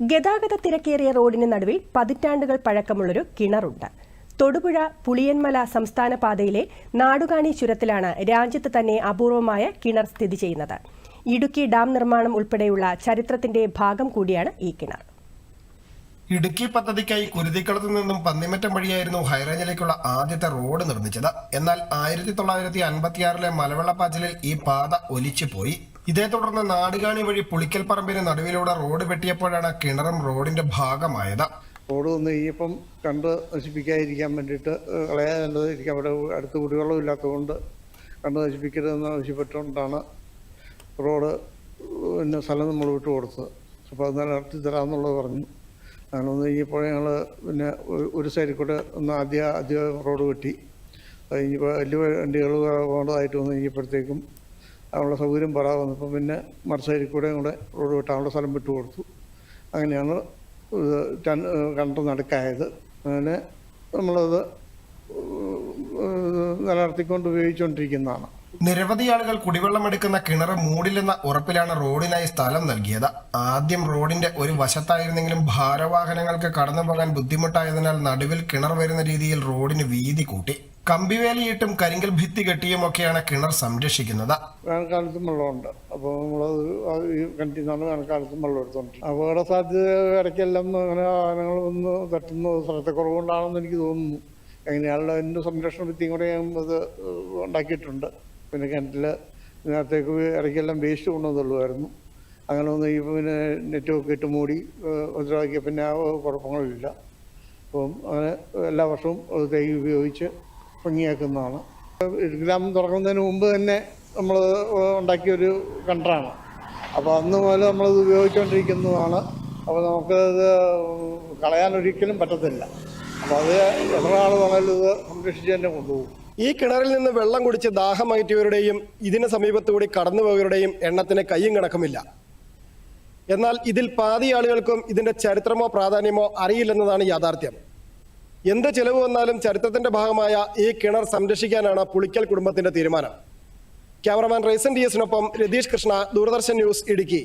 ഗതാഗത തിരക്കേറിയ റോഡിന് നടുവിൽ പതിറ്റാണ്ടുകൾ പഴക്കമുള്ളൊരു കിണറുണ്ട്. തൊടുപുഴ പുളിയന്മല സംസ്ഥാന പാതയിലെ നാടുകാണി ചുരത്തിലാണ് രാജ്യത്ത് തന്നെ അപൂർവമായ കിണർ സ്ഥിതി ചെയ്യുന്നത്. ഇടുക്കി ഡാം നിർമ്മാണം ഉൾപ്പെടെയുള്ള ചരിത്രത്തിന്റെ ഭാഗം കൂടിയാണ് ഈ കിണർ. ഇടുക്കി പദ്ധതിക്കായി കുരുതിക്കളത്തു നിന്നും പന്നിമറ്റം വഴിയായിരുന്നു ഹൈറേഞ്ചിലേക്കുള്ള ആദ്യത്തെ റോഡ് നിർമ്മിച്ചത്. എന്നാൽ ആയിരത്തി തൊള്ളായിരത്തി അൻപത്തിയാറിലെ മലവെള്ളപ്പാച്ചിലിൽ ഈ പാത ഒലിച്ചുപോയി. ഇതേ തുടർന്ന് നാടുകാണി വഴി പുളിക്കൽ പറമ്പിന് നടുവിലൂടെ റോഡ് വെട്ടിയപ്പോഴാണ് കിണറും റോഡിന്റെ ഭാഗമായത്. റോഡ് വന്ന് കഴിഞ്ഞപ്പം കണ്ട് നശിപ്പിക്കാതിരിക്കാൻ വേണ്ടിയിട്ട് ഏഹ്, കളയാനുള്ളതിരിക്കാൻ അവിടെ അടുത്ത് കുടിവെള്ളം ഇല്ലാത്തതുകൊണ്ട് കണ്ട് നശിപ്പിക്കരുതെന്ന് ആവശ്യപ്പെട്ടുകൊണ്ടാണ് റോഡ് പിന്നെ സ്ഥലം നമ്മൾ വിട്ടു കൊടുത്തത്. അപ്പോൾ അത് നടത്തി തരാമെന്നുള്ളത് പറഞ്ഞു. അങ്ങനെ വന്ന് കഴിഞ്ഞപ്പോൾ ഞങ്ങൾ പിന്നെ ഒരു- സൈഡിൽ കൂടെ ഒന്ന് ആദ്യ ആദ്യം റോഡ് വെട്ടി. കഴിഞ്ഞപ്പോൾ വലിയ വണ്ടികൾ പോകേണ്ടതായിട്ട് വന്നു കഴിഞ്ഞപ്പോഴത്തേക്കും അതിനുള്ള സൗകര്യം പറയാതെ വന്നപ്പോൾ പിന്നെ മറു സൈഡിൽ കൂടെ കൂടെ റോഡ് വെട്ടാനുള്ള സ്ഥലം വിട്ടു കൊടുത്തു. അങ്ങനെയാണ് കണ്ടു നടക്കായത്. അങ്ങനെ നമ്മളത് നിലനിർത്തിക്കൊണ്ട് ഉപയോഗിച്ചുകൊണ്ടിരിക്കുന്നതാണ് നിരവധി ആളുകൾ കുടിവെള്ളം എടുക്കുന്ന കിണർ മൂടില്ലെന്ന ഉറപ്പിലാണ് റോഡിനായി സ്ഥലം നൽകിയത്. ആദ്യം റോഡിന്റെ ഒരു വശത്തായിരുന്നെങ്കിലും ഭാരവാഹനങ്ങൾക്ക് കടന്നു പോകാൻ ബുദ്ധിമുട്ടായതിനാൽ നടുവിൽ കിണർ വരുന്ന രീതിയിൽ റോഡിന് വീതി കൂട്ടി. കമ്പിവേലിയിട്ടും കരിങ്കൽ ഭിത്തി കെട്ടിയുമൊക്കെയാണ് കിണർ സംരക്ഷിക്കുന്നത്. വേനൽക്കാലത്തും വെള്ളമുണ്ട്. അപ്പോൾ നമ്മളത് ഈ കിണറ്റിൽ നിന്നാണ് വേനൽക്കാലത്തും വെള്ളം എടുത്തോണ്ടിരിക്കുന്നത് അപകട സാധ്യത ഇടയ്ക്കെല്ലാം അങ്ങനെ വാഹനങ്ങൾ ഒന്ന് തട്ടുന്ന സ്ഥലത്തെ കുറവുകൊണ്ടാണെന്ന് എനിക്ക് തോന്നുന്നു. എങ്ങനെയാണല്ലോ അതിന്റെ സംരക്ഷണ ഭിത്തിയും കൂടെ ഞാൻ അത് ഉണ്ടാക്കിയിട്ടുണ്ട്. പിന്നെ കിണറ്റിൽ നേരത്തേക്ക് ഇടയ്ക്കെല്ലാം വേസ്റ്റ് കൊണ്ടുവന്നുള്ളൂ അങ്ങനെ ഒന്ന് ഈ പിന്നെ നെറ്റൊക്കെ ഇട്ട് മൂടി ഒത്തിരി പിന്നെ കുഴപ്പങ്ങളില്ല. അപ്പം അങ്ങനെ എല്ലാ വർഷവും തൈ ഉപയോഗിച്ച് ഭംഗിയാക്കുന്നതാണ് ഗ്രാമം തുറക്കുന്നതിന് മുമ്പ് തന്നെ നമ്മൾ ഉണ്ടാക്കിയൊരു കണ്ടറാണ് അപ്പോൾ അന്ന് മുതൽ നമ്മളത് ഉപയോഗിച്ചുകൊണ്ടിരിക്കുന്നതാണ് അപ്പോൾ നമുക്കത് കളയാൻ ഒരിക്കലും പറ്റത്തില്ല. അപ്പോൾ അത് എത്ര ആൾ വേണേലും ഇത് സംരക്ഷിച്ച് തന്നെ കൊണ്ടുപോകും. ഈ കിണറിൽ നിന്ന് വെള്ളം കുടിച്ച് ദാഹമയറ്റിയവരുടെയും ഇതിന് സമീപത്തുകൂടി കടന്നുപോയവരുടെയും എണ്ണത്തിന് കയ്യും കണക്കുമില്ല എന്നാൽ ഇതിൽ പാതി ആളുകൾക്കും ഇതിന്റെ ചരിത്രമോ പ്രാധാന്യമോ അറിയില്ലെന്നതാണ് യാഥാർത്ഥ്യം. എന്ത് ചെലവ് വന്നാലും ചരിത്രത്തിന്റെ ഭാഗമായ ഈ കിണർ സംരക്ഷിക്കാനാണ് പുളിക്കൽ കുടുംബത്തിന്റെ തീരുമാനം. ക്യാമറമാൻ റൈസൻ ഡി എസിനൊപ്പം രതീഷ് കൃഷ്ണ ദൂരദർശൻ ന്യൂസ് ഇടുക്കി.